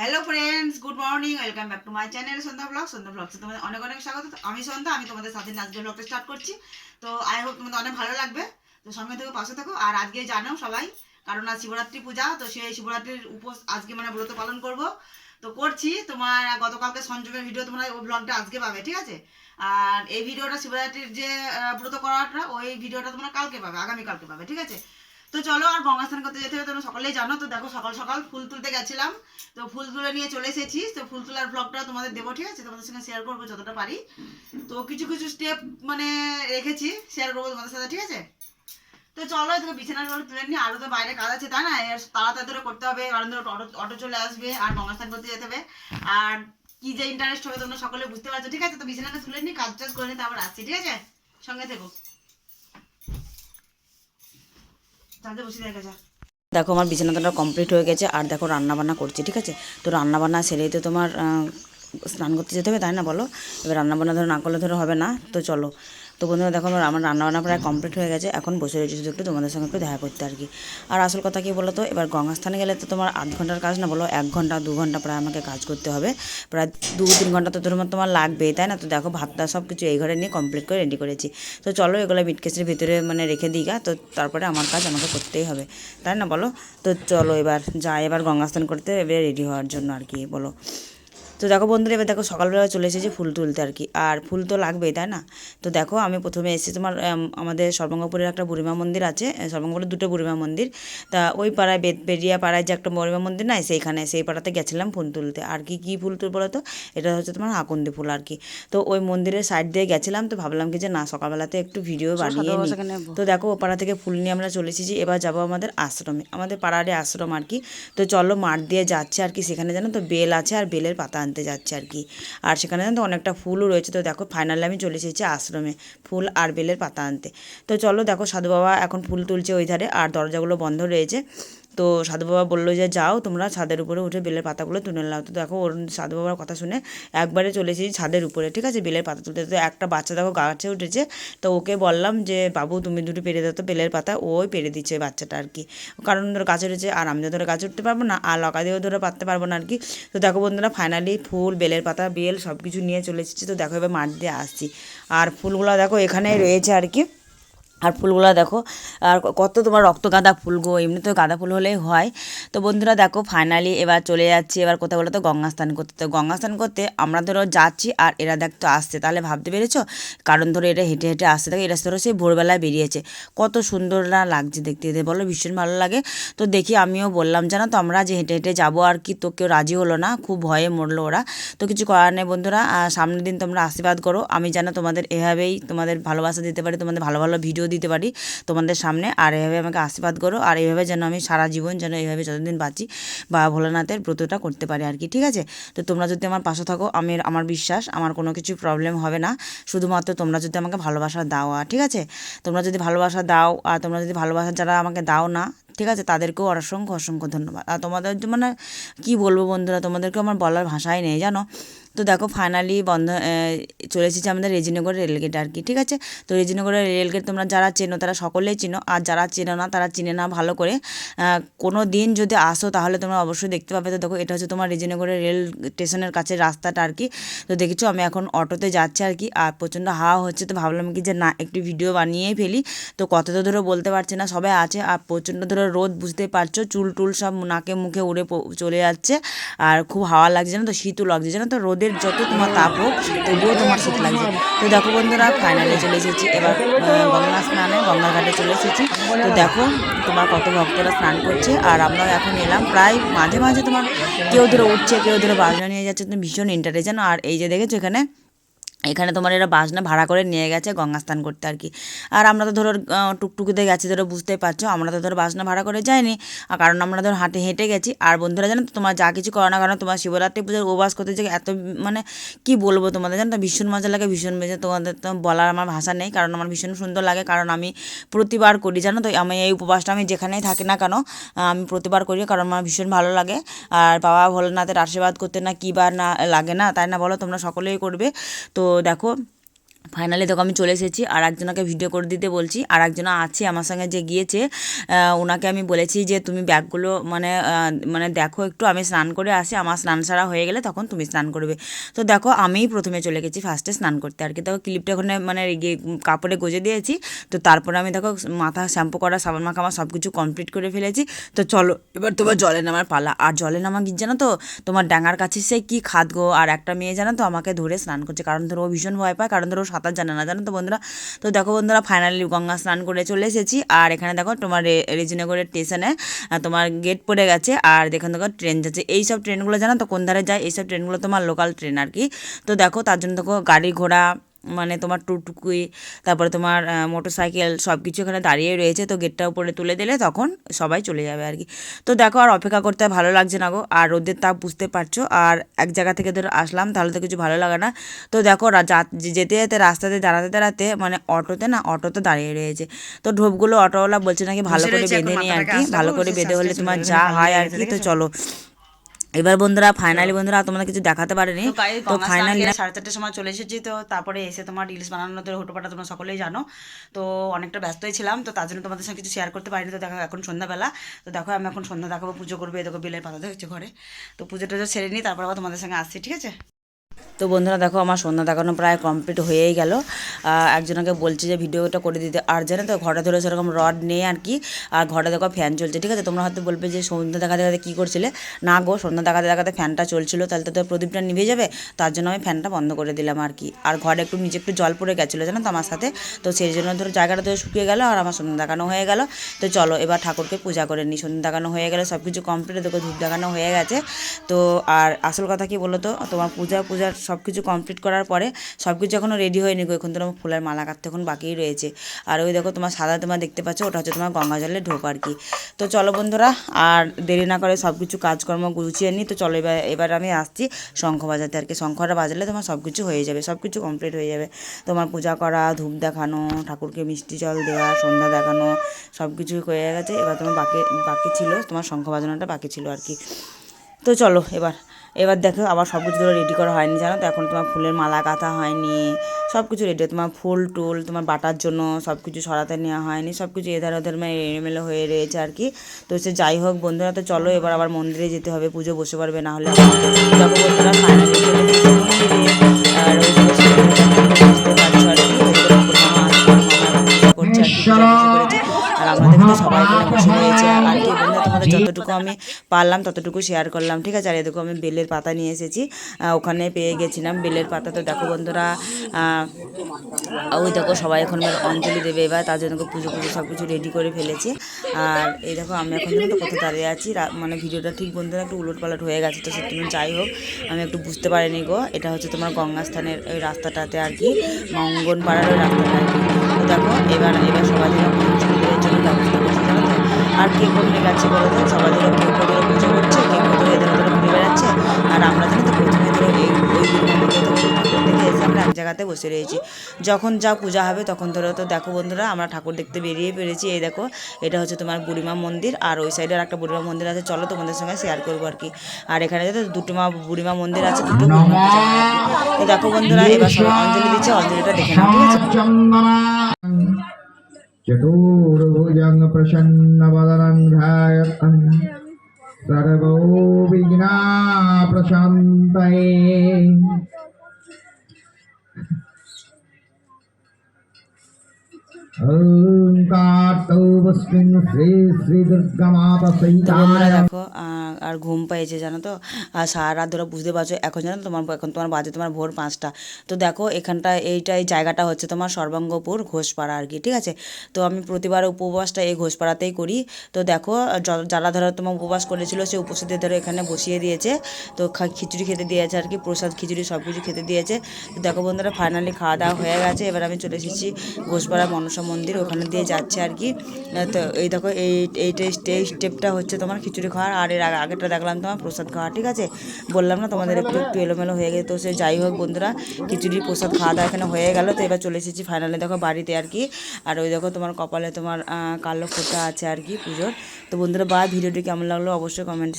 Hello friends good morning welcome back to my channel Sandhya vlog Sandhya vlog তোমাদের অনেক অনেক স্বাগত। আমি সন্ধ্যা, আমি তোমাদের সাথে নাচের ব্লগটা স্টার্ট করছি। তো আই হোপ তোমাদের অনেক ভালো লাগবে। তো সঙ্গে থেকে, পাশে থাকো। আর আজকে জানো সবাই, কারণ আজ শিবরাত্রি পূজা, তো সেই শিবরাত্রির উপোস আজকে মানে ব্রত পালন করব। তো করছি। তোমার গতকালকে সঞ্জমের ভিডিও তোমরা ওই ব্লগটা আজকে পাবে, ঠিক আছে? আর এই ভিডিওটা শিবরাত্রির যে ব্রত করাটা, ওই ভিডিওটা তোমরা কালকে পাবে আগামী কালকে পাবে, ঠিক আছে? তো চলো আর গঙ্গা স্নান করতে যেতে হবে, তোমরা সকলেই জানো। তো দেখো সকাল সকাল ফুল তুলতে গেছিলাম। তো ফুল তুলে নিয়ে চলে এসেছি। তো ফুল তোলার ব্লগটা তোমাদের দেবো, ঠিক আছে? তোমাদের সঙ্গে শেয়ার করব যতটা পারি। তো কিছু কিছু স্টেপ মানে রেখেছি শেয়ার করব তোমাদের সাথে, ঠিক আছে? তো চলো তোকে বিছানার ঘরে তুলে নিয়ে, আরও তো বাইরে কাজ আছে, তাই না? তাড়াতাড়ি করে করতে হবে, কারণ ধরো অটো চলে আসবে, আর গঙ্গা স্নান করতে যেতে হবে। আর কি যে ইন্টারেস্ট হবে তোমরা সকলে বুঝতে পারছ, ঠিক আছে? তো বিছানাটা তুলে নিয়ে কাজ টাজ করে নিয়ে তারপর আসছি, ঠিক আছে? সঙ্গে থেকো। দেখা আমার বিছানাটা কমপ্লিট হয়ে গেছে, আর দেখো রান্নাবান্না করছি, ঠিক আছে? তো রান্নাবান্না সেরেই তো তোমার স্নান করতে যেতে হবে, তাই না বলো? এবার রান্না বান্না ধরো না করলে ধরো হবে না, তো চলো। তো বন্ধুরা দেখো, আমার আমার রান্না বান্না প্রায় কমপ্লিট হয়ে গেছে। এখন বসে রয়েছি শুধু একটু তোমাদের সঙ্গে একটু দেখা করতে আর কি। আর আসল কথা কি বলো তো এবার গঙ্গাস্থানে গেলে তো তোমার আধ ঘণ্টার কাজ না, বলো এক ঘণ্টা, দু ঘণ্টা প্রায় আমাকে কাজ করতে হবে। প্রায় দু, তিন ঘণ্টা তো তোমার তোমার লাগবেই, তাই না? তো দেখো, ভাতটা সব কিছু এই ঘরে নিয়ে কমপ্লিট করে রেডি করেছি। তো চলো এগুলো মিটকেসের ভিতরে মানে রেখে দিই গা, তো তারপরে আমার কাজ আমাকে করতেই হবে, তাই না বলো? তো চলো এবার যাই, এবার গঙ্গাস্থান করতে এবার রেডি হওয়ার জন্য আর কি, বলো। তো দেখো বন্ধুরা এবার দেখো সকালবেলা চলে এসেছে ফুল তুলতে আর কি। আর ফুল তো লাগবেই তাই না? তো দেখো আমি প্রথমে এসেছি তোমার আমাদের সর্বঙ্গপুরের একটা বুড়িমা মন্দির আছে সর্বঙ্গপুরের দুটো বুড়িমা মন্দির। তা ওই পাড়ায় বেদবেরিয়া পাড়ায় যে একটা বুড়িমা মন্দির নাই সেইখানে সেই পাড়াতে গেছিলাম ফুল তুলতে। আর কি কী ফুল তুল বলো তো এটা হচ্ছে তোমার আকন্দি ফুল আর কি। তো ওই মন্দিরের সাইড দিয়ে গেছিলাম তো ভাবলাম কি যে না সকালবেলাতে একটু ভিডিও বানিয়ে নিই। তো দেখো ও পাড়া থেকে ফুল নিয়ে আমরা চলে এসেছি এবার যাব আমাদের আশ্রমে। আমাদের পাড়ারে আশ্রম আর কি। তো চলো মাঠ দিয়ে যাচ্ছে আর কি সেখানে জানো তো বেল আছে আর বেলের পাতা আনতে যাচ্ছে আর কি। আর সেখানে তো অনেকটা ফুলও রয়েছে। তো দেখো ফাইনালি আমি চলে এসেছি আশ্রমে ফুল আর বেলের পাতা আনতে। তো চলো দেখো সাধু বাবা এখন ফুল তুলছে ওই ধারে আর দরজাগুলো বন্ধ রয়েছে। তো সাধু বাবা বলল যে, যাও তোমরা ছাদের উপরে উঠে বেলের পাতাগুলো তুলে নাও। তো দেখো ওর সাধু বাবার কথা শুনে একবারে চলে এসেছি ছাদের উপরে, ঠিক আছে? বেলের পাতা তুলতে। তো একটা বাচ্চা দেখো গাছে উঠেছে। তো ওকে বললাম যে, বাবু তুমি দুটো পেরে দাও তো বেলের পাতা। ওই পেরে দিচ্ছে বাচ্চাটা আর কি। কারণ ধরো গাছে উঠেছে, আর আমি ধরে গাছে উঠতে পারব না, আর লকা দিয়েও ধরে পারতে পারব না আর কি। তো দেখো বন্ধুরা ফাইনালি ফুল, বেলের পাতা, বেল সব কিছু নিয়ে চলে এসেছি। তো দেখো এবার মাঠ দিয়ে আসছি। আর ফুলগুলো দেখো এখানে রয়েছে আর কি। আর ফুলগুলো দেখো, আর কত তোমার রক্ত গাঁদা ফুল গো, এমনি তো গাঁদা ফুল হলেই হয়। তো বন্ধুরা দেখো ফাইনালি এবার চলে যাচ্ছি, এবার কোথাও বলো তো? গঙ্গা স্নান করতে। তো গঙ্গা স্নান করতে আমরা ধরো যাচ্ছি আর এরা দেখতো আসছে। তাহলে ভাবতে পেরেছ? কারণ ধরো এটা হেঁটে হেঁটে আসতে থাকে এরা ধরো সেই ভোরবেলায় বেরিয়েছে। কত সুন্দর না লাগছে দেখতে। দেখতে বলো, ভীষণ ভালো লাগে। তো দেখি আমিও বললাম, জানো তো, আমরা যে হেঁটে হেঁটে যাব আর কি, তো কেউ রাজি হলো না। খুব ভয়ে মরলো ওরা। তো কিছু করার নেই বন্ধুরা। সামনের দিন তোমরা আশীর্বাদ করো। আমি যেন তোমাদের এভাবেই তোমাদের ভালোবাসা দিতে পারি, তোমাদের ভালো ভালো ভিডিও দিতে পারি তোমাদের সামনে। আর এভাবে আমাকে আশীর্বাদ করো, আর এইভাবে যেন আমি সারা জীবন যেন এইভাবে যতদিন বাঁচি বা ভোলানাথের ব্রতটা করতে পারি আর কি, ঠিক আছে? তো তোমরা যদি আমার পাশে থাকো, আমি আমার বিশ্বাস, আমার কোনো কিছু প্রবলেম হবে না। শুধুমাত্র তোমরা যদি আমাকে ভালোবাসা দাও ঠিক আছে? তোমরা যদি ভালোবাসা দাও, আর তোমরা যদি ভালোবাসা যারা আমাকে দাও না ঠিক আছে, তাদেরকেও অসংখ্য অসংখ্য ধন্যবাদ। আর তোমাদের মানে কী বলব বন্ধুরা, তোমাদেরকে আমার বলার ভাষাই নেই, জানো? তো দেখো ফাইনালি বন্ধ চলে এসেছি আমাদের রেজিনগর রেলগেট আর কি, ঠিক আছে? তো রেজিনগরের রেলগেট তোমরা যারা চেনো, তারা সকলেই চিনো। আর যারা চেনো না, তারা চিনে না ভালো করে। কোনো দিন যদি আসো, তাহলে তোমরা অবশ্যই দেখতে পাবে। তো দেখো, এটা হচ্ছে তোমার রেজিনগরের রেল স্টেশনের কাছে রাস্তাটা আর কি। তো দেখেছ, আমি এখন অটোতে যাচ্ছি আর কি। আর প্রচণ্ড হাওয়া হচ্ছে, তো ভাবলাম কি যে, না, একটু ভিডিও বানিয়েই ফেলি। তো কত তো ধরে বলতে পারছি না, সবাই আছে। আর প্রচণ্ড ধরে রোদ, বুঝতে পারছ? চুল টুল সব নাকে মুখে উড়ে চলে যাচ্ছে। আর খুব হাওয়া লাগছে না তো, শীতও লাগছে। জানো তো, রোদের যত তোমার তাপ হোক, তবুও তোমার শীত লাগছে। তো দেখো বন্ধুরা ফাইনালে চলে এসেছি। এবার গঙ্গা স্নানে গঙ্গা ঘাটে চলে এসেছি। তো দেখো, তোমার কত ভক্তরা স্নান করছে। আর আমরাও এখন এলাম। প্রায় মাঝে মাঝে তোমার কেউ ধরে উঠছে, কেউ ধরে বাজনা নিয়ে যাচ্ছে। তো ভীষণ ইন্টারেস্ট জানো? আর এই যে দেখেছ এখানে এখানে তোমার এরা বাসনা ভাড়া করে নিয়ে গেছে, গঙ্গা স্নান করতে আর কি। আর আমরা তো ধরো টুকটুকিতে গেছি, ধরো বুঝতেই পারছ, আমরা তো ধরো বাসনা ভাড়া করে যাইনি। আর কারণ আমরা ধরো হাঁটে হেঁটে গেছি। আর বন্ধুরা জানো তো, তোমার যা কিছু করো না কারণ তোমার শিবরাত্রি পুজোর উপবাস করতে যে এত মানে কি বলব তোমাদের জানো তো, ভীষণ মজা লাগে, ভীষণ বেজে তোমাদের তো বলার আমার ভাষা নেই। কারণ আমার ভীষণ সুন্দর লাগে, কারণ আমি প্রতিবার করি, জানো তো, আমি এই উপবাসটা আমি যেখানেই থাকি না কেন আমি প্রতিবার করি, কারণ আমার ভীষণ ভালো লাগে। আর বাবা ভোলেনাথের আশীর্বাদ করতে না কী বার না লাগে না, তাই না বলো, তোমরা সকলেই করবে। তো দেখো ফাইনালি দেখো আমি চলে এসেছি, আর একজনকে ভিডিও করে দিতে বলছি, আর একজন আছে আমার সঙ্গে যে গিয়েছে ওনাকে আমি বলেছি যে তুমি ব্যাগগুলো মানে মানে দেখো একটু, আমি স্নান করে আসি, আমার স্নান সারা হয়ে গেলে তখন তুমি স্নান করবে। তো দেখো আমিই প্রথমে চলে গেছি ফার্স্টে স্নান করতে, আর কি দেখো ক্লিপটা ওখানে মানে গিয়ে কাপড়ে গজে দিয়েছি, তো তারপরে আমি দেখো মাথা শ্যাম্পু করা, সাবান মাখা আমার সব কিছু কমপ্লিট করে ফেলেছি, তো চলো এবার তোমার জলে নামার পালা। আর জলে নামা কি জানো তো? তোমার ডাঙার কাছে সে কি খাদ গো আর একটা মেয়ে জানো তো আমাকে ধরে স্নান করছে, কারণ ধরো ও ভীষণ ভয় পায়, কারণ ধরো সাঁতার জানে না, জানো তো বন্ধুরা? তো দেখো বন্ধুরা ফাইনালি গঙ্গা স্নান করে চলে এসেছি। আর এখানে দেখো তোমার রেজিনগরের স্টেশনে তোমার গেট পড়ে গেছে। আর দেখুন দেখো ট্রেন যাচ্ছে। এইসব ট্রেনগুলো জানো তো, কোন ধারে যায়? এইসব ট্রেনগুলো তোমার লোকাল ট্রেন আর কি। তো দেখো, তার জন্য দেখো গাড়ি ঘোড়া মানে তোমার টুকটুকি তারপরে তোমার মোটর সাইকেল সব কিছু এখানে দাঁড়িয়ে রয়েছে তো গেটটা উপরে তুলে দিলে তখন সবাই চলে যাবে আর কি। তো দেখো আর অপেক্ষা করতে ভালো লাগছে না গো আর রোদের তাপ বুঝতে পারছ আর এক জায়গা থেকে ধরো আসলাম তাহলে তো কিছু ভালো লাগে না। তো দেখো যেতে যেতে রাস্তাতে দাঁড়াতে দাঁড়াতে মানে অটোতে না অটোতে দাঁড়িয়ে রয়েছে। তো ঢোপগুলো অটোওয়ালা বলছে নাকি ভালো করে বেঁধে নিই আর কি ভালো করে বেঁধে হলে তোমার যা হয় আর কি তো চলো। এবার বন্ধুরা ফাইনালি বন্ধুরা তোমাদের কিছু দেখাতে পারেনি তো ফাইনালি সাড়ে চারটের সময় চলে এসেছি তো তারপরে এসে তোমার রিলস বানানো তো হুটোপাটা তোমরা সকলেই জানো। তো অনেকটা ব্যস্তই ছিলাম তো তার জন্য তোমাদের সঙ্গে কিছু শেয়ার করতে পারিনি তো দেখো এখন সন্ধ্যাবেলা। তো দেখো আমি এখন সন্ধ্যা দেখাবো পুজো করব দেখো বেলের পাতা দেখছ ঘরে। তো পুজো টুজো সেরে নিই তারপর আবার তোমাদের সঙ্গে আসছি ঠিক আছে? তো বন্ধুরা দেখো আমার সন্ধ্যা দেখানো প্রায় কমপ্লিট হয়েই গেল। একজনকে বলছি যে ভিডিওটা করে দিতে আর জানে তো ঘরে ধরে সেরকম রড নেই আর কি। আর ঘরে দেখো ফ্যান চলছে, ঠিক আছে? তোমরা হয়তো বলবে যে সন্ধ্যা দেখাতে দেখাতে কী করছিলে? না গো, সন্ধ্যা দেখাতে দেখাতে ফ্যানটা চলছিল, তাহলে তো প্রদীপটা নিভে যাবে। তার জন্য আমি ফ্যানটা বন্ধ করে দিলাম আর কি। আর ঘরে একটু নিচে একটু জল পড়ে গেছিল জানো তো আমার সাথে? তো সেই জন্য ধরো জায়গাটা তো শুকিয়ে গেল আর আমার সন্ধ্যা দেখানো হয়ে গেল। তো চলো এবার ঠাকুরকে পূজা করে নিই। সন্ধ্যা দেখানো হয়ে গেলে সব কিছু কমপ্লিট দেখো ধূপ দেখানো হয়ে গেছে। তো আর আসল কথা কি বলো তো তোমার পূজা পূজা পূজার সব কিছু কমপ্লিট করার পরে সব কিছু এখনও রেডি হয়নি গো। এখন তোমার ফুলের মালা কাটতে এখন বাকিই রয়েছে। আর ওই দেখো তোমার সাদা তোমার দেখতে পাচ্ছ, ওটা হচ্ছে তোমার গঙ্গা জলের ঢোক আর কি। তো চলো বন্ধুরা, আর দেরি না করে সব কিছু কাজকর্ম গুছিয়ে নিই তো চলো এবার এবার আমি আসছি শঙ্খ বাজাতে আর কি। শঙ্খটা বাজালে তোমার সব কিছু হয়ে যাবে সব কিছু কমপ্লিট হয়ে যাবে। তোমার পূজা করা, ধূপ দেখানো, ঠাকুরকে মিষ্টি জল দেওয়া, সন্ধ্যা দেখানো সব কিছু হয়ে গেছে। এবার তোমার বাকি বাকি ছিল, তোমার শঙ্খ বাজানোটা বাকি ছিল আর কি। তো চলো এবার এবার দেখো আবার সব কিছু ধরো রেডি করা হয়নি, জানো তো? এখন তোমার ফুলের মালা কাঁথা হয়নি সব কিছু রেডি তোমার ফুল, টুল, তোমার বাটার জন্য সব কিছু সরাতে নেওয়া হয়নি সব কিছু এধার ওধার মানে এলোমেলো হয়ে রয়েছে আর কি। তো সে যাই হোক বন্ধুরা, তো চলো এবার আবার মন্দিরে যেতে হবে, পুজো বসে পারবে না হলে আর আমাদের সবাই মিলে বসে রয়েছে আর কি বন্ধুরা তোমাদের যতটুকু আমি পারলাম ততটুকু শেয়ার করলাম ঠিক আছে? আর এদিকে আমি বেলের পাতা নিয়ে এসেছি। ওখানে পেয়ে গেছিলাম বেলের পাতা। তো দেখো বন্ধুরা ওই দেখো সবাই এখন এবার অঞ্জলি দেবে এবার তার জন্য পুজো পুজো সব কিছু রেডি করে ফেলেছে। আর এই দেখো আমি এখন তো কোথায় দাঁড়িয়ে আছি? মানে ভিডিওটা ঠিক বন্ধুরা একটু উলট পালট হয়ে গেছে তো সত্যি যাই হোক আমি একটু বুঝতে পারিনি গো। এটা হচ্ছে তোমার গঙ্গাস্থানের ওই রাস্তাটাতে আর কি মঙ্গনপাড়ার ওই রাস্তাটা আর কি। দেখো এবার এবার সবাই আর কে কোনে গেছে বলো তো? সবাই যেন কেউ ধরো পুজো করছে কেউ ধরো এদের ধরে ঘুরে বেড়াচ্ছে। আর আমরা জানো তো প্রথমে ধরো এই ওই ঠাকুর দেখে এসে আমরা এক জায়গাতে বসে রয়েছি। যখন যা পূজা হবে তখন ধরো তো দেখো বন্ধুরা, আমরা ঠাকুর দেখতে বেরিয়ে পেরেছি এই দেখো, এটা হচ্ছে তোমার বুড়িমা মন্দির। আর ওই সাইডে আর একটা বুড়িমা মন্দির আছে। চলো তোমাদের সঙ্গে শেয়ার করব আর কি। আর এখানে যাতে দুটো মা বুড়িমা মন্দির আছে, দুটো দেখো বন্ধুরা, এবার সবাই অঞ্জলি দিচ্ছে, অঞ্জলিটা দেখে নাও, ঠিক আছে? चतुर्भुजं प्रसन्नवदनं ध्यायतं सर्वो विघ्ना प्रशान्तये আর ঘুম জানো তো? আর সারা রাত ধরে বুঝতে পারছ, এখন জানো তোমার, এখন তোমার বাজে, তোমার ভোর পাঁচটা। তো দেখো, এখানটা এইটা এই জায়গাটা হচ্ছে তোমার সর্বাঙ্গপুর ঘোষপাড়া আর কি, ঠিক আছে? তো আমি প্রতিবার উপবাসটা এই ঘোষপাড়াতেই করি। তো দেখো যারা ধরো তোমার উপবাস করেছিল, সে উপস্থিতদের ধরো এখানে বসিয়ে দিয়েছে। তো খিচুড়ি খেতে দিয়েছে আর কি, প্রসাদ খিচুড়ি সব কিছু খেতে দিয়েছে। তো দেখো বন্ধুরা ফাইনালি খাওয়া দাওয়া হয়ে গেছে। এবার আমি চলে এসেছি ঘোষপাড়া মনসা মন্দির ওখানে দিয়ে যাচ্ছে আর কি। তো এই দেখো, এই এইটা এই স্টেপটা হচ্ছে তোমার খিচুড়ি খাওয়ার, আর এর আগে- আগেরটা দেখলাম তোমার প্রসাদ খাওয়া ঠিক আছে? বললাম না তোমাদের একটু একটু এলোমেলো হয়ে গেছে। তো সে যাই হোক বন্ধুরা খিচুড়ি প্রসাদ খাওয়া দাওয়া এখানে হয়ে গেল। তো এবার চলে এসেছি ফাইনালে দেখো বাড়িতে আর কি। আর ওই দেখো তোমার কপালে তোমার কালো ফোঁটা আছে আর কি পুজোর। তো বন্ধুরা, বা ভিডিওটি কেমন লাগল অবশ্যই কমেন্ট